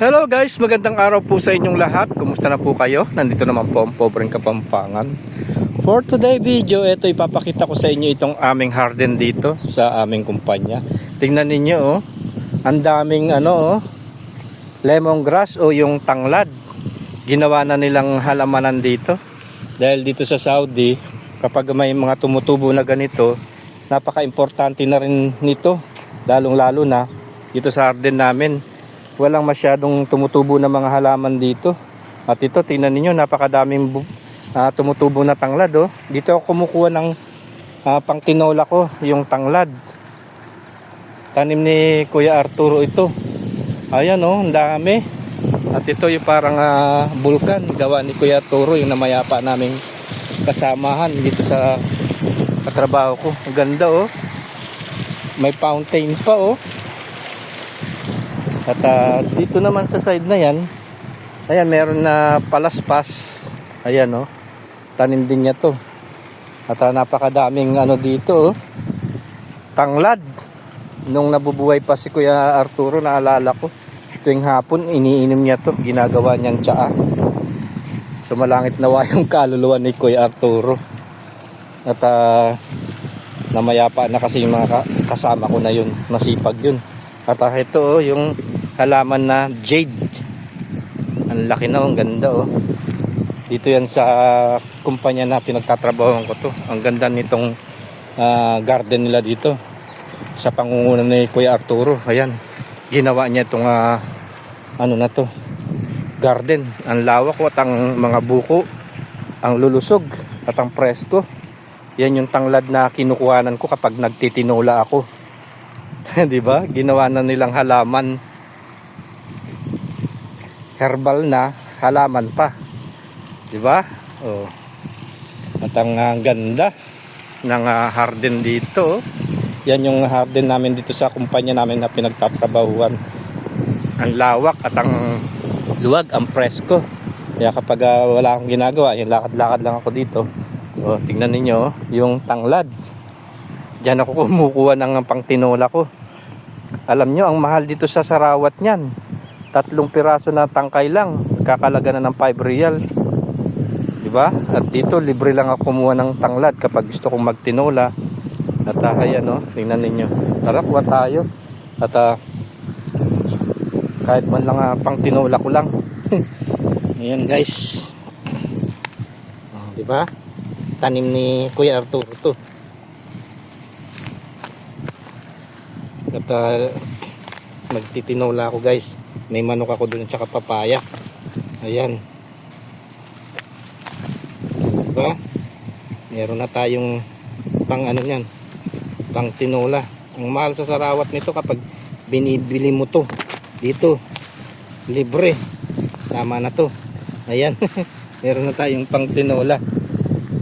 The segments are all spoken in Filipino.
Hello guys, magandang araw po sa inyong lahat. Kumusta na po kayo? Nandito naman po ang pobreng kapampangan. For today video, ito ipapakita ko sa inyo itong aming harden dito sa aming kumpanya. Tingnan ninyo oh. Ang daming ano oh, lemongrass o yung tanglad. Ginawa na nilang halamanan dito. Dahil dito sa Saudi, kapag may mga tumutubo na ganito, napaka-importante na rin nito. Lalong-lalo na dito sa harden namin walang masyadong tumutubo na mga halaman dito. At ito, tingnan ninyo, napakadaming ah, tumutubo na tanglad. Oh. Dito ako kumukuha ng ah, pang tinola ko, yung tanglad. Tanim ni Kuya Arturo ito. Ayan oh, ang dami. At ito yung parang ah, bulkan, gawa ni Kuya Arturo, yung namayapa naming kasamahan dito sa katrabaho ko. Ang ganda oh. May fountain pa oh. At ah, dito naman sa side na yan, ayan, meron na palaspas. Ayan, oh. Tanim din niya to. At ah, napakadaming ano dito, oh. Tanglad. Nung nabubuhay pa si Kuya Arturo, naalala ko. Tuwing hapon, iniinom niya to. Ginagawa niyang tsaa. Sumalangit nawa yung kaluluwa ni Kuya Arturo. At ah, namayapa na kasi yung mga ka- kasama ko na yun. Nasipag yun. At ito oh, yung halaman na jade. Ang laki na, ang ganda oh. Dito yan sa kumpanya na pinagtatrabahoan ko to. Ang ganda nitong ah, garden nila dito. Sa pangunguna ni Kuya Arturo. Ayan. Ginawa niya itong ah, ano na to. Garden. Ang lawak at ang mga buko. Ang lulusog at ang presko. Yan yung tanglad na kinukuhanan ko kapag nagtitinola ako. 'Di ba? Ginawa na nilang halaman. Herbal na halaman pa. 'Di ba? Oh. At ang ah, ganda ng ah, harden dito. Yan yung harden namin dito sa kumpanya namin na pinagtatrabahuan. Ang lawak at ang luwag, ang presko. Kaya kapag ah, wala akong ginagawa, yung lakad-lakad lang ako dito. Oh, tingnan ninyo oh, yung tanglad. Diyan ako kumukuha ng pangtinola ko. Alam nyo, ang mahal dito sa Sarawat niyan. Tatlong piraso na tangkay lang. Kakalaga na ng 5 real. Diba? At dito, libre lang ako kumuha ng tanglad kapag gusto kong magtinola. At uh, ayan, oh, tingnan ninyo. Tara, kuha tayo. At ah, kahit man lang uh, pang tinola ko lang. ayan guys. Oh, diba? Tanim ni Kuya Arturo to. At uh, magtitinola ako guys. May manok ako dun tsaka papaya. Ayan. Diba? Meron na tayong pang ano yan. Pang tinola. Ang mahal sa sarawat nito kapag binibili mo to. Dito. Libre. Tama na to. Ayan. Meron na tayong pang tinola.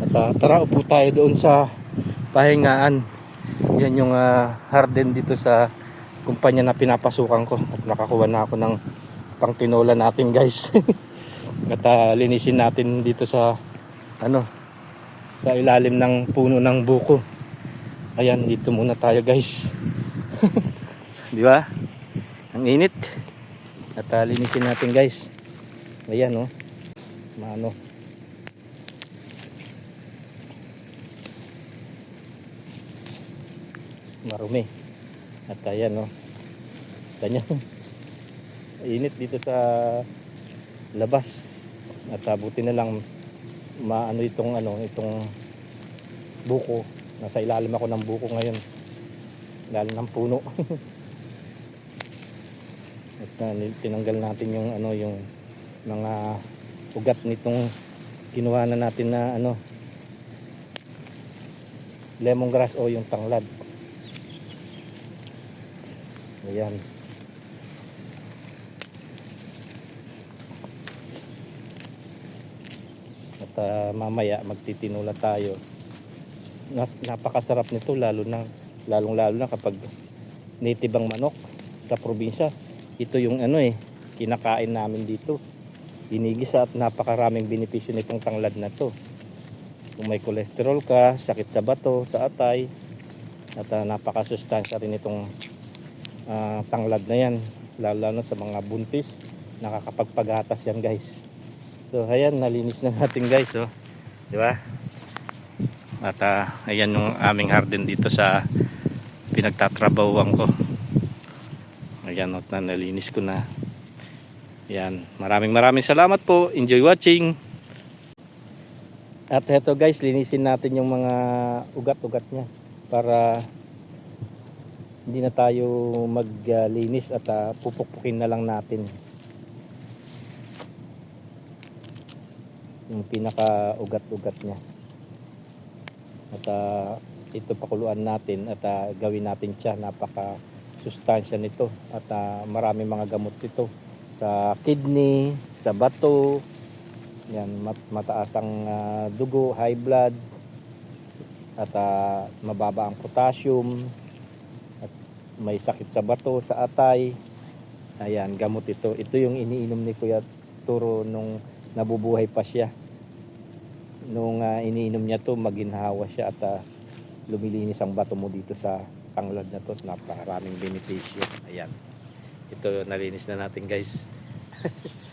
At uh, tara upo tayo doon sa pahingaan. Yan yung ah, harden dito sa kumpanya na pinapasukan ko. At nakakuha na ako ng pang tinola natin guys. At ah, linisin natin dito sa ano sa ilalim ng puno ng buko. Ayan, dito muna tayo guys. Di ba? Ang init. At ah, linisin natin guys. Ayan oh. Maano. Marumi. At ayan no. Ganyan init dito sa labas. At ah, buti na lang maano itong ano itong buko. Nasa ilalim ako ng buko ngayon. Ilalim ng puno. At ah, tinanggal natin yung ano yung mga ugat nitong kinuha na natin na ano lemongrass o yung tanglad Ayan. At ah, mamaya magtitinula tayo. Nas, napakasarap nito lalo na lalong lalo na kapag native ang manok sa probinsya. Ito yung ano eh kinakain namin dito. Ginigisa at napakaraming benepisyo nitong tanglad na to. Kung may kolesterol ka, sakit sa bato, sa atay, at uh, napakasustansya rin itong ah, tanglad na yan lalo na sa mga buntis nakakapagpagatas yan guys. So ayan, nalinis na natin guys oh. Di ba? At ah, ayan yung aming harden dito sa pinagtatrabahuan ko. Ayan, oh, na nalinis ko na. Ayan, maraming maraming salamat po. Enjoy watching. At heto guys, linisin natin yung mga ugat-ugat niya para hindi na tayo maglinis at ah, pupukpukin na lang natin. Yung pinaka ugat-ugat niya. At ah, ito pakuluan natin at ah, gawin natin siya. Napaka sustansya nito at ah, marami mga gamot ito. Sa kidney, sa bato yan mat- mataas ang ah, dugo, high blood at ah, mababa ang potassium may sakit sa bato, sa atay. Ayan, gamot ito. Ito yung iniinom ni Kuya Turo nung nabubuhay pa siya. Nung ah, iniinom niya to maginhawa siya at ah, lumilinis ang bato mo dito sa tanglad na to napakaraming benepisyo. Ayan. Ito nalinis na natin guys